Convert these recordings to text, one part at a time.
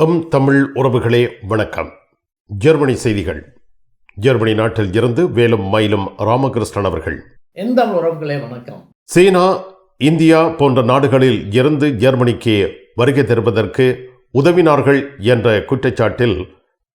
M Tamil உறவுகளே வணக்கம். Germany செய்திகள். ஜெர்மனி நாட்டில் இருந்து வேலும் மயிலும் ராமகிருஷ்ணன் அவர்கள். எந்த உறவுகளே வணக்கம். சீனா இந்தியா போன்ற நாடுகளில் இருந்து ஜெர்மனிக்கு வருகை தருவதற்கு உதவினார்கள் என்ற குற்றச்சாட்டில்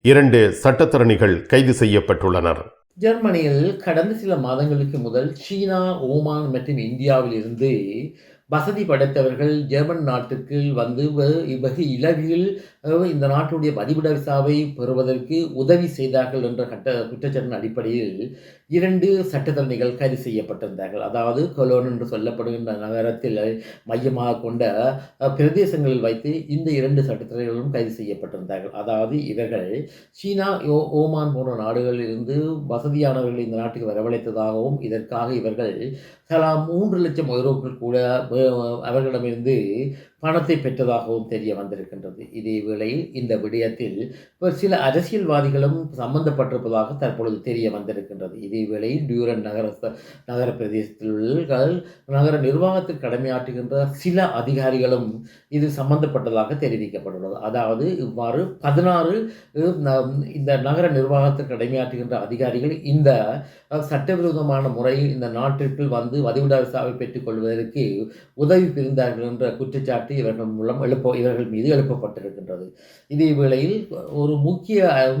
இரண்டு சட்டத்தரணிகள் கைது செய்யப்பட்டுள்ளனர். ஜெர்மனியில் கடந்த சில மாதங்களுக்கு முதல் சீனா ஓமான் மற்றும் இந்தியாவில் இருந்து வசதி படைத்தவர்கள் ஜெர்மன் நாட்டுக்கு வந்து வெகு இலவில் அஹ், இந்த நாட்டுடைய பதிவிட விசாவை பெறுவதற்கு உதவி செய்தார்கள் என்ற கட்ட குற்றச்சாட்டின் அடிப்படையில் இரண்டு சட்டத்தரணிகள் கைது செய்யப்பட்டிருந்தார்கள். அதாவது கொலோன் என்று சொல்லப்படுகின்ற நகரத்தில் மையமாக கொண்ட பிரதேசங்களில் வைத்து இந்த இரண்டு சட்டத்தரணிகளும் கைது செய்யப்பட்டிருந்தார்கள். அதாவது இவர்கள் சீனா ஓமான் போன்ற நாடுகளில் இருந்து வசதியானவர்கள் இந்த நாட்டுக்கு வரவழைத்ததாகவும் இதற்காக இவர்கள் தலா மூன்று லட்சம் ஐரோப்பில் கூட அவர்களிடமிருந்து பணத்தை பெற்றதாகவும் தெரிய வந்திருக்கின்றது. இதே வேளையில் இந்த விடயத்தில் சில அரசியல்வாதிகளும் சம்பந்தப்பட்டிருப்பதாக தற்பொழுது தெரிய வந்திருக்கின்றது. இதே வேளையில் டியூரன் நகர நகர பிரதேசத்தில் உள்ள நகர நிர்வாகத்தில் கடமையாற்றுகின்ற சில அதிகாரிகளும் இது சம்பந்தப்பட்டதாக தெரிவிக்கப்பட்டுள்ளது. அதாவது இவ்வாறு பதினாறு இந்த நகர நிர்வாகத்தில் கடமையாற்றுகின்ற அதிகாரிகள் இந்த சட்டவிரோதமான முறையில் இந்த நாட்டிற்குள் வந்து வதிவிட விசாவை பெற்றுக்கொள்வதற்கு உதவி பிரிந்தார்கள் என்ற குற்றச்சாட்டு இவர்கள் மூலம் எழுப்ப இவர்கள் மீது எழுப்பப்பட்டிருக்கின்றது. இதே வேளையில் ஒரு முக்கிய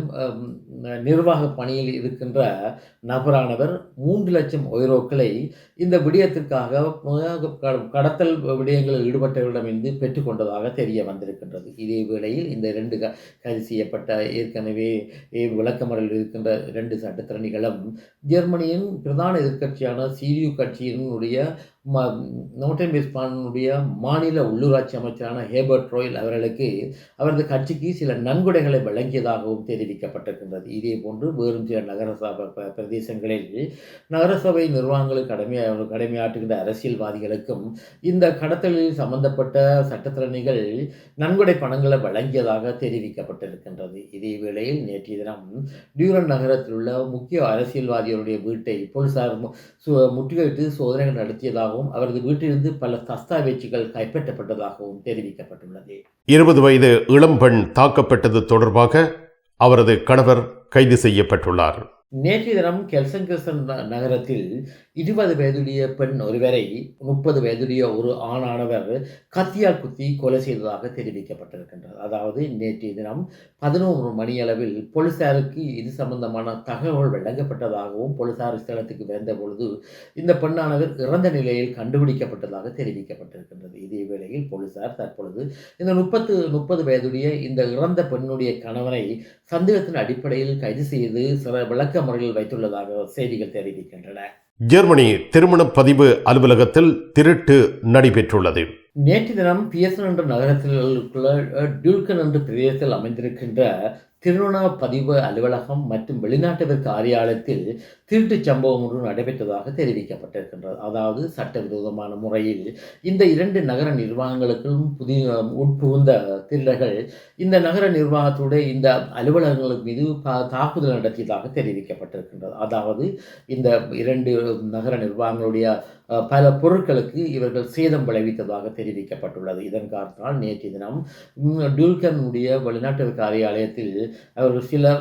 நிர்வாக பணியில் இருக்கின்ற நபரானவர் மூன்று லட்சம் ஒயரோக்களை இந்த விடயத்திற்காக கடத்தல் விடயங்களில் ஈடுபட்டவர்களிடமிருந்து பெற்றுக்கொண்டதாக தெரிய வந்திருக்கின்றது. இதே வேளையில் இந்த ரெண்டு க- கைது செய்யப்பட்ட ஏற்கனவே விளக்கமறையில் இருக்கின்ற ரெண்டு சட்டத்திறனிகளும் ஜெர்மனியின் பிரதான எதிர்க்கட்சியான சிடியு கட்சியினுடைய ம நோட்டன்பிஸ்பானுடைய மாநில உள்ளூராட்சி அமைச்சரான ஹேபர்ட் ரோயல் அவர்களுக்கு அவரது கட்சிக்கு சில நன்கொடைகளை வழங்கியதாகவும் தெரிவிக்கப்பட்டிருக்கின்றது. இதே போன்று வேறும் சில நகரசபை ப- பிரதேசங்களில் நகரசபை நிர்வாகங்களுக்கு கடமை கடமையாற்றுகின்ற அரசியல்வாதிகளுக்கும் இந்த கடத்தலில் சம்பந்தப்பட்ட சட்டத்திறனிகள் நன்கொடை பணங்களை வழங்கியதாக தெரிவிக்கப்பட்டிருக்கின்றது. இதே வேளையில் நேற்றைய தினம் டியூரன் நகரத்தில் உள்ள முக்கிய அரசியல்வாதிகளுடைய வீட்டை போலீசார் முற்றுகையிட்டு சோதனைகள் நடத்தியதாகவும் அவரது வீட்டிலிருந்து பல தஸ்தாவேஜுகள் கைப்பற்றப்பட்டதாகவும் தெரிவிக்கப்பட்டுள்ளது. இருபது வயது இளம்பெண் தாக்கப்பட்டது தொடர்பாக அவரது கணவர் கைது செய்யப்பட்டுள்ளார். நேற்றைய தினம் கெல்சங்கசன் நகரத்தில் இருபது வயதுடைய பெண் ஒருவரை முப்பது வயதுடைய ஒரு ஆணானவர் கத்தியால் குத்தி கொலை செய்ததாக தெரிவிக்கப்பட்டிருக்கின்றது. அதாவது நேற்றைய தினம் பதினோரு மணியளவில் போலீசாருக்கு இது சம்பந்தமான தகவல் வழங்கப்பட்டதாகவும் போலீசார் ஸ்தலத்துக்கு விரைந்த பொழுது இந்த பெண்ணானவர் இறந்த நிலையில் கண்டுபிடிக்கப்பட்டதாக தெரிவிக்கப்பட்டிருக்கின்றது. இதே வேளையில் போலீசார் தற்பொழுது இந்த முப்பத்து முப்பது வயதுடைய இந்த இறந்த பெண்ணுடைய கணவனை சந்தேகத்தின் அடிப்படையில் கைது செய்து சில விளக்க முறையில் வைத்துள்ளதாக செய்திகள் தெரிவிக்கின்றன. ஜெர்மனி திருமண பதிவு அலுவலகத்தில் திருட்டு நடைபெற்றுள்ளது. நேற்று தினம் பிஎஸ்என் என்ற நகரத்தில் உள்ள டியூல்கன் என்ற பிரதேசத்தில் அமைந்திருக்கின்ற திருமண பதிவு அலுவலகம் மற்றும் வெளிநாட்டவர் காரியாலயத்தில் திருட்டுச் சம்பவம் ஒன்று நடைபெற்றதாக தெரிவிக்கப்பட்டிருக்கின்றது. அதாவது சட்டவிரோதமான முறையில் இந்த இரண்டு நகர நிர்வாகங்களுக்கும் புதிய உட்புகுந்த திருடர்கள் இந்த நகர நிர்வாகத்துடைய இந்த அலுவலகங்கள் மீது தாக்குதல் நடத்தியதாக தெரிவிக்கப்பட்டிருக்கின்றது. அதாவது இந்த இரண்டு நகர நிர்வாகங்களுடைய பல பொருட்களுக்கு இவர்கள் சேதம் விளைவித்ததாக தெரிவிக்கப்பட்டுள்ளது. இதன் காரணத்தால் நேற்று தினம் டூல்கனுடைய வெளிநாட்டு காரியாலயத்தில் அவர்கள் சில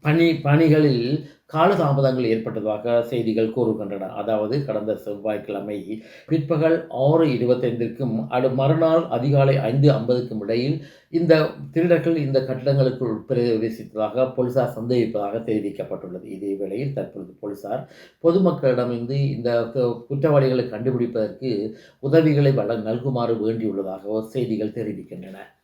பணி பணிகளில் காலதாமதங்கள் ஏற்பட்டதாக செய்திகள் கூறுகின்றன. அதாவது கடந்த செவ்வாய்க்கிழமை பிற்பகல் ஆறு இருபத்தைந்திற்கும் அடு மறுநாள் அதிகாலை ஐந்து ஐம்பதுக்கும் இடையில் இந்த திருடர்கள் இந்த கட்டடங்களுக்குள் பிரவேசித்ததாக போலீசார் சந்தேகிப்பதாக தெரிவிக்கப்பட்டுள்ளது. இதே வேளையில் தற்பொழுது போலீசார் பொதுமக்களிடமிருந்து இந்த கு- குற்றவாளிகளை கண்டுபிடிப்பதற்கு உதவிகளை வழ நல்குமாறு வேண்டியுள்ளதாக செய்திகள் தெரிவிக்கின்றன.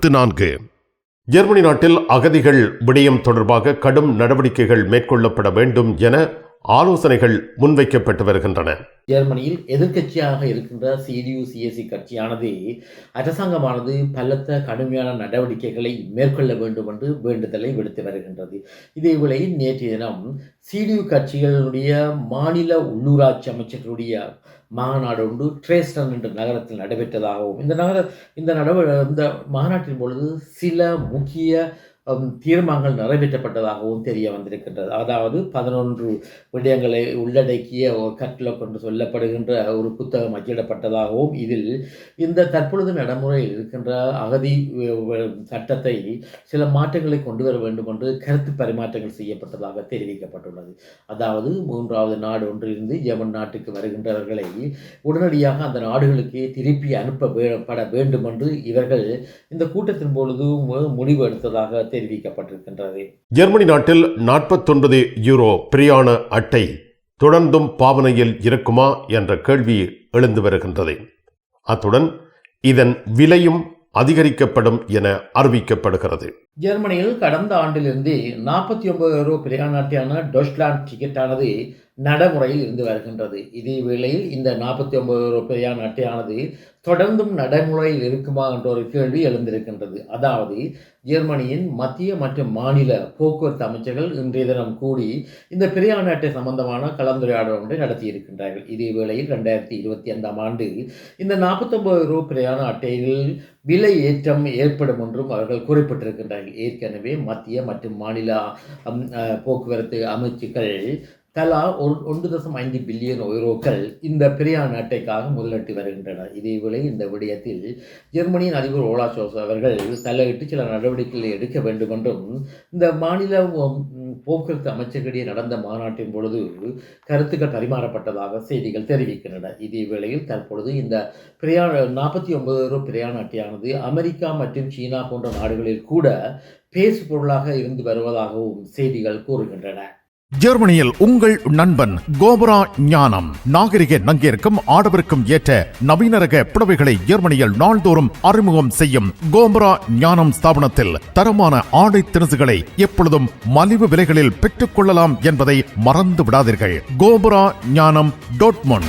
நான்கு. ஜெர்மனி நாட்டில் அகதிகள் விடயம் தொடர்பாக கடும் நடவடிக்கைகள் மேற்கொள்ளப்பட வேண்டும் என ஆலோசனைகள் முன்வைக்கப்பட்டு வருகின்றன. ஜெர்மனியில் எதிர்க்கட்சியாக இருக்கின்ற சிடியு சிஎஸ்சி கட்சியானது அரசாங்கமானது பலத்த கடுமையான நடவடிக்கைகளை மேற்கொள்ள வேண்டும் என்று வேண்டுதலை விடுத்து வருகின்றது. இதேவேளை நேற்றைய தினம் சிடியு கட்சிகளுடைய மாநில உள்ளூராட்சி அமைச்சர்களுடைய மாநாடு ஒன்று ட்ரேஸ்டன் என்ற நகரத்தில் நடைபெற்றதாகவும் இந்த நகர இந்த நடவ இந்த மாநாட்டின் பொழுது சில முக்கிய தீர்மானங்கள் நிறைவேற்றப்பட்டதாகவும் தெரிய வந்திருக்கின்றது. அதாவது பதினொன்று விடயங்களை உள்ளடக்கிய ஒரு கட்லக் என்று சொல்லப்படுகின்ற ஒரு புத்தகம் அச்சிடப்பட்டதாகவும் இதில் இந்த தற்பொழுது நடைமுறையில் இருக்கின்ற அகதி சட்டத்தை சில மாற்றங்களை கொண்டு வர வேண்டும் என்று கருத்து பரிமாற்றங்கள் செய்யப்பட்டதாக தெரிவிக்கப்பட்டுள்ளது. அதாவது மூன்றாவது நாடு ஒன்றிலிருந்து ஜெர்மன் நாட்டுக்கு வருகின்றவர்களை உடனடியாக அந்த நாடுகளுக்கு திருப்பி அனுப்ப வேண்டும் என்று இவர்கள் இந்த கூட்டத்தின் பொழுது முடிவு எடுத்ததாக தெரிவிக்கப்பட்டிருக்கின்றது. ஜெர்மனி நாட்டில் நாற்பத்தொன்பது யூரோ பிரியாண அட்டை தொடர்ந்தும் பாவனையில் இருக்குமா என்ற கேள்வி எழுந்து வருகின்றது. அத்துடன் இதன் விலையும் அதிகரிக்கப்படும் என அறிவிக்கப்படுகிறது. ஜெர்மனியில் கடந்த ஆண்டிலிருந்து நாற்பத்தி ஒன்பது யூரோ பிரயாண அட்டையான டொஷ்லாண்ட் டிக்கெட்டானது நடைமுறையில் இருந்து வருகின்றது. இதே வேளையில் இந்த நாற்பத்தி ஒன்பது யூரோ பிரயாண அட்டையானது தொடர்ந்தும் நடைமுறையில் இருக்குமா என்ற ஒரு கேள்வி எழுந்திருக்கின்றது. அதாவது ஜெர்மனியின் மத்திய மற்றும் மாநில போக்குவரத்து அமைச்சர்கள் இன்றைய தினம் கூடி இந்த பிரயாண அட்டை சம்பந்தமான கலந்துரையாடல் ஒன்றை நடத்தியிருக்கின்றார்கள். இதே வேளையில் ரெண்டாயிரத்தி இருபத்தி ஐந்தாம் ஆண்டு இந்த நாற்பத்தொன்பது ரூ பிரயாண அட்டையில் விலை ஏற்றம் ஏற்படும் என்றும் அவர்கள் குறிப்பிட்டிருக்கின்றார்கள். ஏற்கனவே மத்திய மற்றும் மாநில போக்குவரத்து அமைச்சுக்கள் தலா ஒரு ஒன்று தசம் ஐந்து பில்லியன் யூரோக்கள் இந்த பிரயாண நாட்டைக்காக முதலிட்டு வருகின்றன இதேவேளை இந்த விடயத்தில் ஜெர்மனியின் அதிபர் ஓலா சோஸ் அவர்கள் தலையிட்டு சில நடவடிக்கைகளை எடுக்க வேண்டும் என்றும் இந்த மாநில போக்குவரத்து அமைச்சர்களிடையே நடந்த மாநாட்டின் பொழுது கருத்துக்கள் பரிமாறப்பட்டதாக செய்திகள் தெரிவிக்கின்றன. இதே வேளையில் தற்பொழுது இந்த பிரயாண நாற்பத்தி ஒன்பது ரூ பிரயாண அட்டையானது அமெரிக்கா மற்றும் சீனா போன்ற நாடுகளில் கூட பேசு பொருளாக இருந்து வருவதாகவும் செய்திகள் கூறுகின்றன. ஜெர்மனியில் உங்கள் நண்பன் கோபரா ஞானம். நாகரிக நங்கிற்கும் ஆடவருக்கும் ஏற்ற நவீன ரக புடவைகளை ஜெர்மனியில் நாள்தோறும் அறிமுகம் செய்யும் கோபரா ஞானம் ஸ்தாபனத்தில் தரமான ஆடை திணுசுகளை எப்பொழுதும் மலிவு விலைகளில் பெற்றுக் கொள்ளலாம் என்பதை மறந்து விடாதீர்கள். கோபரா ஞானம் டோட்மொன்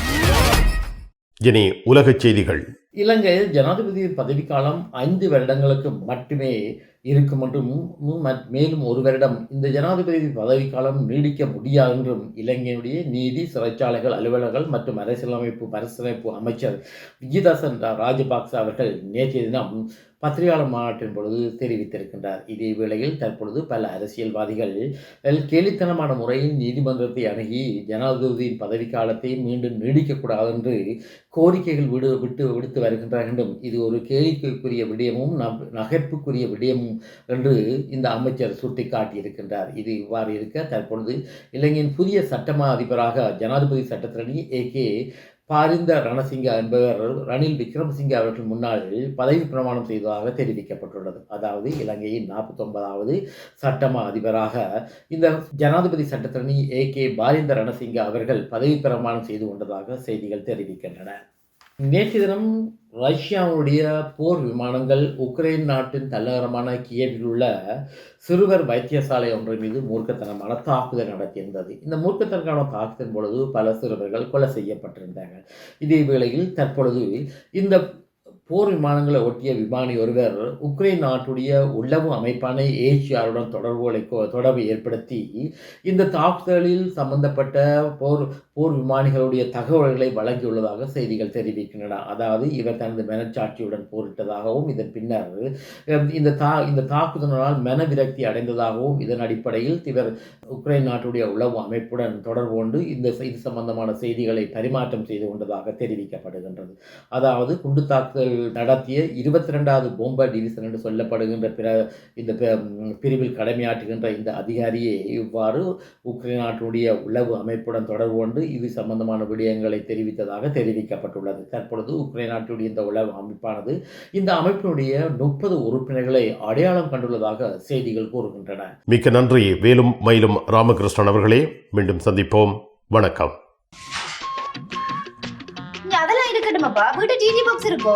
இனி உலகச் செய்திகள். இலங்கையில் ஜனாதிபதி பதவிக்காலம் ஐந்து வருடங்களுக்கு மட்டுமே இருக்கும் என்றும் மேலும் ஒரு வருடம் இந்த ஜனாதிபதி பதவிக்காலம் நீடிக்க முடியாது என்றும் இலங்கையினுடைய நீதி சிறைச்சாலைகள் அலுவலர்கள் மற்றும் அரசியலமைப்பு பரிசீலமைப்பு அமைச்சர் விஜயதாசன் ராஜபக்ச அவர்கள் நேற்றைய தினம் பத்திரிகையாளர் மாநாட்டின் பொழுது தெரிவித்திருக்கின்றார். இதே வேளையில் தற்பொழுது பல அரசியல்வாதிகள் கேலித்தனமான முறையில் நீதிமன்றத்தை அணுகி ஜனாதிபதியின் பதவிக்காலத்தை மீண்டும் நீடிக்கக்கூடாது என்று கோரிக்கைகள் விடு விட்டு விடுத்து வருகின்றார் என்றும் இது ஒரு கேளிக்கைக்குரிய விடயமும் நப்- நகைப்புக்குரிய விடயமும் என்று இந்த அமைச்சர் சுட்டிக்காட்டியிருக்கின்றார். இது இவ்வாறு இருக்க தற்பொழுது இலங்கையின் புதிய சட்டமா அதிபராக ஜனாதிபதி சட்டத்திரணி ஏ கே பாரிந்த ரணசிங்க என்பவர் ரணில் விக்ரமசிங்க அவர்கள் முன்னால் பதவி பிரமாணம் செய்ததாக தெரிவிக்கப்பட்டுள்ளது. அதாவது இலங்கையின் நாற்பத்தொன்பதாவது சட்டமா அதிபராக இந்த ஜனாதிபதி சட்டத்தரணி ஏ கே பாரிந்த ரணசிங்க அவர்கள் பதவி பிரமாணம் செய்து கொண்டதாக செய்திகள் தெரிவிக்கின்றன. நேற்று தினம் ரஷ்யாவுடைய போர் விமானங்கள் உக்ரைன் நாட்டின் தலைநகரமான கியவில் உள்ள சிறுவர் வைத்தியசாலை ஒன்றின் மீது மூர்க்கத்தனமான தாக்குதல் நடத்தியிருந்தது. இந்த மூர்க்கத்தனமான தாக்குதலின் பொழுது பல சிறுவர்கள் கொலை செய்யப்பட்டிருந்தாங்க இதே வேளையில் தற்பொழுது இந்த போர் விமானங்களை ஒட்டிய விமானி ஒருவர் உக்ரைன் நாட்டுடைய உளவு அமைப்பான ஏசியாருடன் தொடர்புகளை தொடர்பு ஏற்படுத்தி இந்த தாக்குதலில் சம்பந்தப்பட்ட போர் போர் விமானிகளுடைய தகவல்களை வழங்கியுள்ளதாக செய்திகள் தெரிவிக்கின்றன. அதாவது இவர் தனது மனச்சாட்சியுடன் போரிட்டதாகவும் இதன் பின்னர் இந்த தா இந்த தாக்குதலால் மன விரக்தி அடைந்ததாகவும் இதன் அடிப்படையில் இவர் உக்ரைன் நாட்டுடைய உளவு அமைப்புடன் தொடர்பு கொண்டு இந்த இது சம்பந்தமான செய்திகளை பரிமாற்றம் செய்து கொண்டதாக தெரிவிக்கப்படுகின்றது. அதாவது குண்டு தாக்குதல் நடத்திய இருபத்தி ரெண்டாவது போம்பர் டிவிஷன் என்று சொல்லப்படுகின்ற பிற இந்த பிரிவில் கடமையாற்றுகின்ற இந்த அதிகாரியே இவ்வாறு உக்ரைன் நாட்டுடைய உளவு அமைப்புடன் தொடர்பு கொண்டு இது சம்பந்தமான விடயங்களை தெரிவித்ததாக தெரிவிக்கப்பட்டுள்ளது. தற்பொழுது உக்ரைன் நாட்டுடைய இந்த உளவு அமைப்பானது இந்த அமைப்பினுடைய முப்பது உறுப்பினர்களை அடையாளம் கண்டுள்ளதாக செய்திகள் கூறுகின்றன. மிக்க நன்றி. வேலும் மயிலும் ராமகிருஷ்ணன் அவர்களே மீண்டும் சந்திப்போம். வணக்கம். அதெல்லாம் இருக்கட்டுமாப்பா வீட்டு டிடி பாக்ஸ் இருக்கோ?